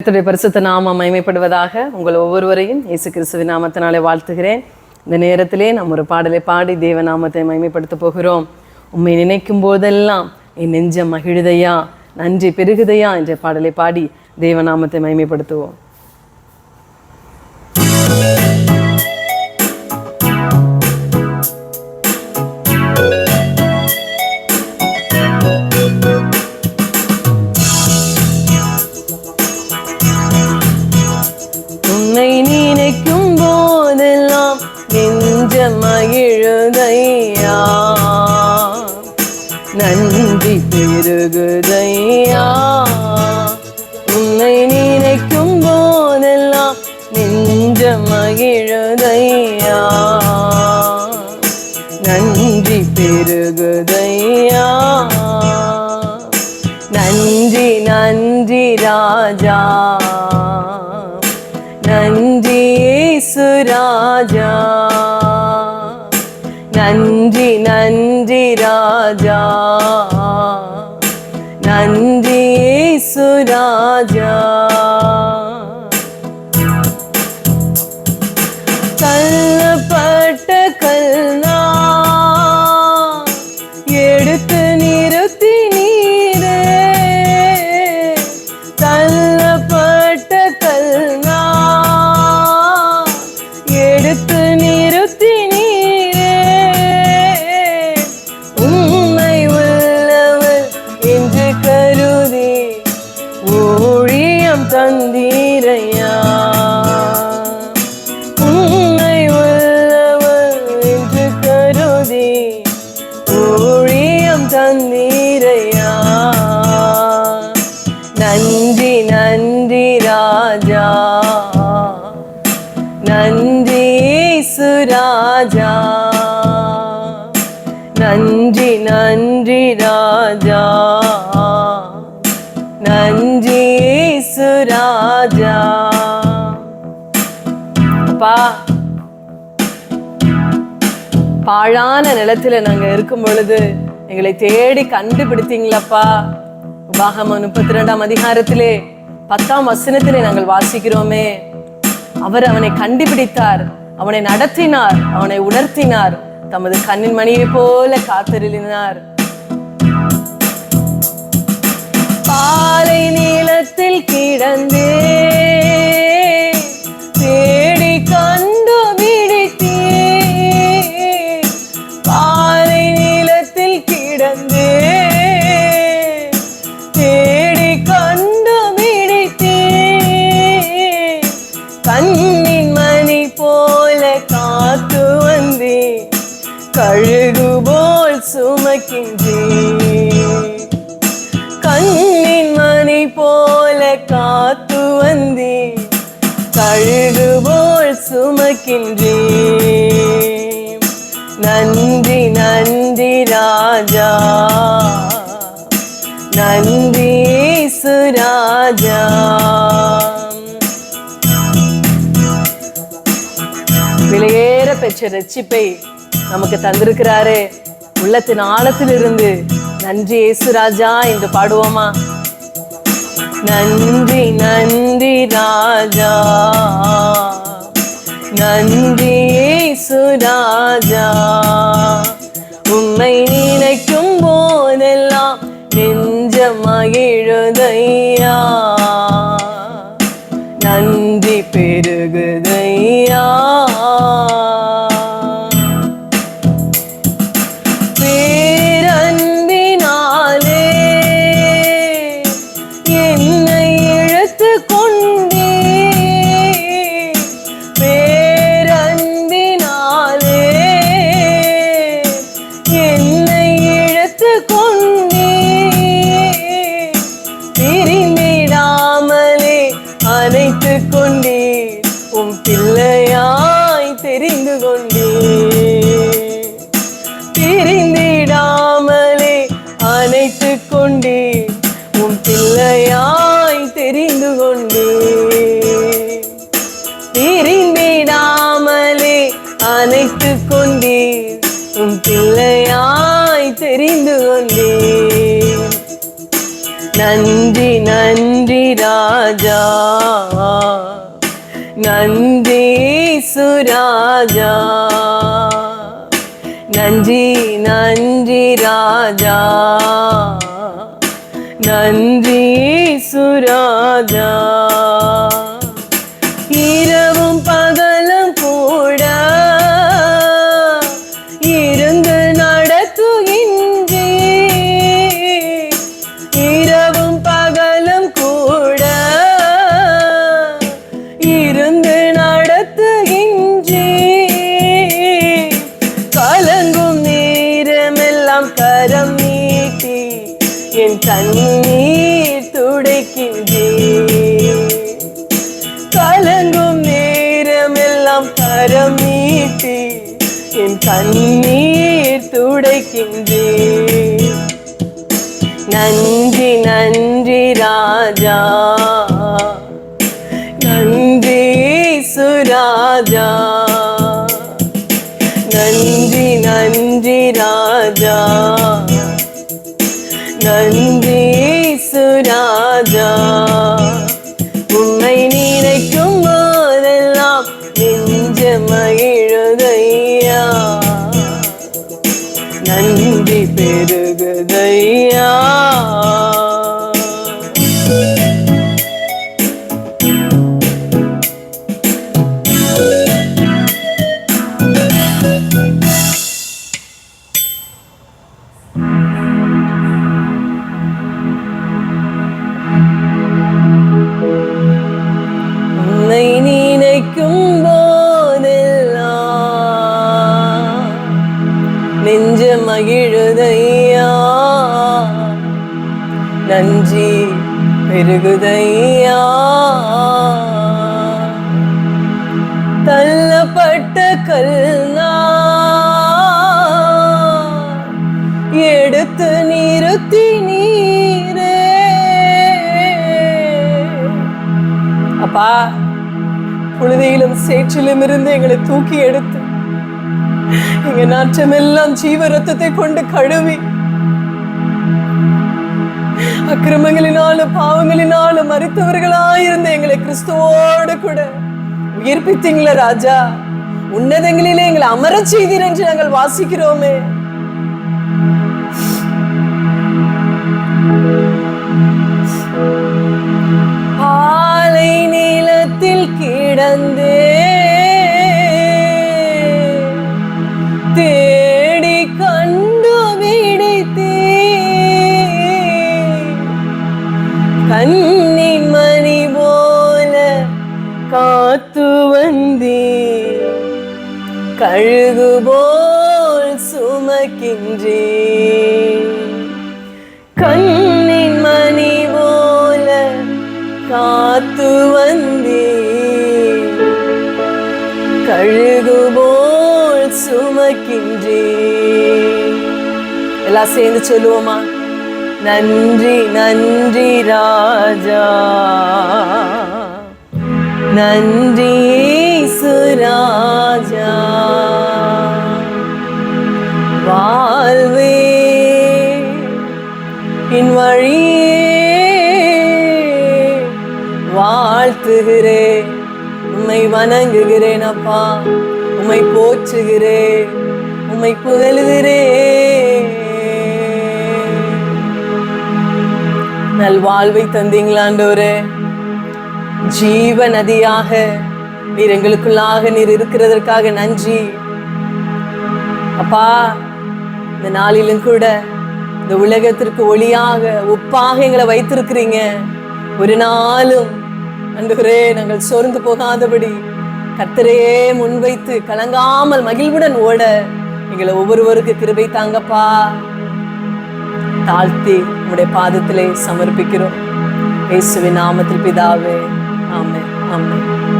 கர்த்தருடைய பரிசுத்த நாமம் மயமைப்படுவதாக உங்கள் ஒவ்வொருவரையும் இயேசு கிறிஸ்துவ நாமத்தினாலே வாழ்த்துகிறேன். இந்த நேரத்திலே நாம் ஒரு பாடலை பாடி தேவ நாமத்தை மயமைப்படுத்த போகிறோம். உண்மை நினைக்கும் போதெல்லாம் என் நெஞ்சம் மகிழுதையா? நன்றி பெருகுதையா? என்ற பாடலை பாடி தேவ நாமத்தை மகிமைப்படுத்துவோம். மகிழுதையா? நன்றி பெருகுதையா? உன்னை நினைக்கும் போதெல்லாம் நெஞ்ச மகிழுதையா? நன்றி பெருகுதையா? நன்றி நன்றி ராஜா. நன்றி சுராஜா நன்றி நன்றி ராஜா. நன்றி சுராஜா ராஜா. நன்றி நன்றி ராஜா. நன்றி சுராஜா ராஜா. அப்பா பாழான நிலத்துல நாங்க இருக்கும் பொழுது எங்களை தேடி கண்டுபிடித்தீங்களப்பா. உபாகம் முப்பத்தி ரெண்டாம் அதிகாரத்திலே பத்தாம் வசனத்திலே நாங்கள் வாசிக்கிறோமே. அவர் அவனை கண்டுபிடித்தார். அவனை நடத்தினார் அவனை உணர்த்தினார் தமது கண்ணின் மணியை போல காத்தருளினார். பாலை நீளத்தில் கிடந்தே கழுகு போல் சுமக்கின்றே நன்றி நன்றி ராஜா. நன்றி சுராஜா விலையேற பெற்ற ரட்சிப்பை நமக்கு தந்திருக்கிறாரே. உள்ளத்தின் ஆழத்திலிருந்து நன்றி ஏசுராஜா என்று பாடுவோமா? நன்றி நன்றி ராஜா. நன்றி சுராஜா பிரிந்திடாமலே அனைத்து கொண்டே உம் பிள்ளையாய் தெரிந்து கொண்டே பிரிந்திடாமலே அனைத்து கொண்டே உன் பிள்ளையாய் நன்றி நன்றி ராஜா. நன்றி சுராஜா. நன்றி நன்றி ராஜா. நன்றி சுராஜா. என் கண்ணீர் துடைக்கின்றே கலங்கும் நேரமெல்லாம் கரம் நீட்டி என் கண்ணீர் துடைக்கின்றே நன்றி நன்றி ராஜா. நன்றி சுராஜா. நன்றி நன்றி ராஜா. நன்றி சுராஜா உன்னை நினைக்கும் போதெல்லாம் நெஞ்ச மகிழுதையா நன்றி பெருகுதையா மகிழுதையா நன்றி பெருகுதையா? தள்ளப்பட்ட கல்னா எடுத்து நிறுத்தி நீரே. அப்பா புழுதியிலும் சேற்றிலும் இருந்து எங்களை தூக்கி எடுத்து எங்க நாற்றமெல்லாம் ஜீவ ரத்தத்தை கொண்டு கழுவி. அக்கிரமங்களினாலும் பாவங்களினாலும் மறித்தவர்களாயிருந்த எங்களை கிறிஸ்துவோடு கூட உயிர்ப்பித்தீங்களே ராஜா. உன்னதங்களிலே எங்களை அமர செய்தீர் என்று நாங்கள் வாசிக்கிறோமே. பாலை வந்தே கழுகு போல் சுமக்கின்றே கண்ணின் மணி போல காத்து வந்தே கழுகு போல் சுமக்கின்றே எல்லாம் சேர்ந்து சொல்லுவோமா? நன்றி நன்றி ராஜா. நன்றி சுராஜா வாழ்வே என் வழியே. வாழ்த்துகிறேன் உம்மை வணங்குகிறேன் அப்பா. உம்மை போற்றுகிறேன் உம்மை புகழுகிறேன் நல்வாழ்வை தந்தீங்களாண்டோரே ஜீவ நதியாக நீர் எங்களுக்குள்ளாக நீர் இருக்கிறதற்காக நன்றி. அப்பா இந்த நாளிலும் கூட இந்த உலகத்திற்கு ஒளியாக உப்பாக எங்களை வைத்திருக்கிறீங்க. ஒரு நாளும் அன்றுகிறே நாங்கள் சோர்ந்து போகாதபடி கத்தரையே முன்வைத்து கலங்காமல் மகிழ்வுடன் ஓட எங்களை ஒவ்வொருவருக்கு கிருபை தாங்கப்பா. தாழ்த்தி உங்களுடைய பாதத்திலே சமர்ப்பிக்கிறோம். இயேசுவின் நாமத்தில் பிதாவே. I'm.